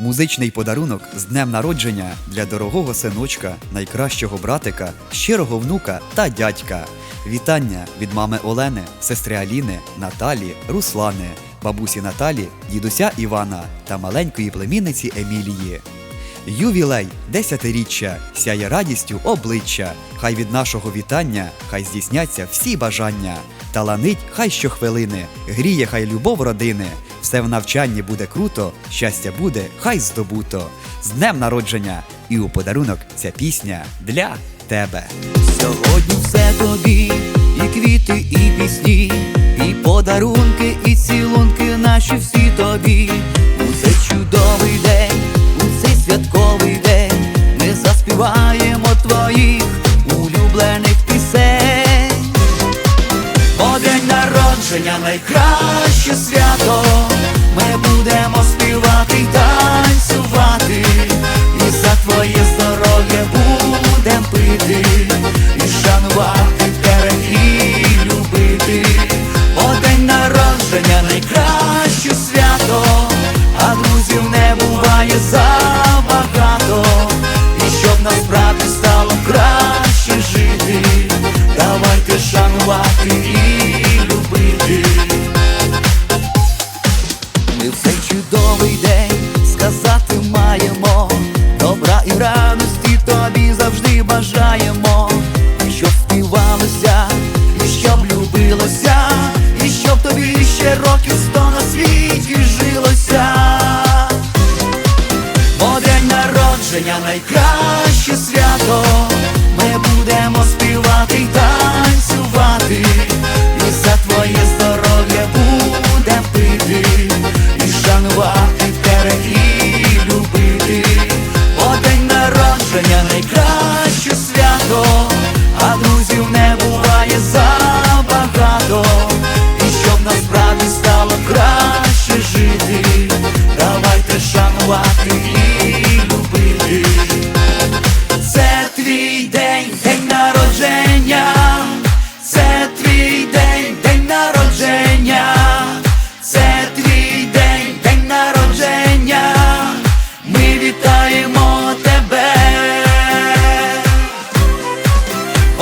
Музичний подарунок з днем народження для дорогого синочка, найкращого братика, щирого внука та дядька. Вітання від мами Олени, сестри Аліни, Наталі, Руслани, бабусі Наталі, дідуся Івана та маленької племінниці Емілії. Ювілей, десятиріччя, сяє радістю обличчя. Хай від нашого вітання, хай здійсняться всі бажання. Таланить хай щохвилини, гріє хай любов родини. Все в навчанні буде круто, щастя буде, хай здобуто. З днем народження! І у подарунок ця пісня для тебе. Сьогодні все тобі, і квіти, і пісні, і подарунки, і цілунки наші всі тобі. У цей чудовий день, народження найкраще свято. Найкраще свято. Ми будемо співати й танцювати, і за твоє здоров'я будем пити, і шанувати тебе і любити. О день народження найкраще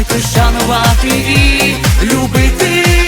давайте шанувати і любити.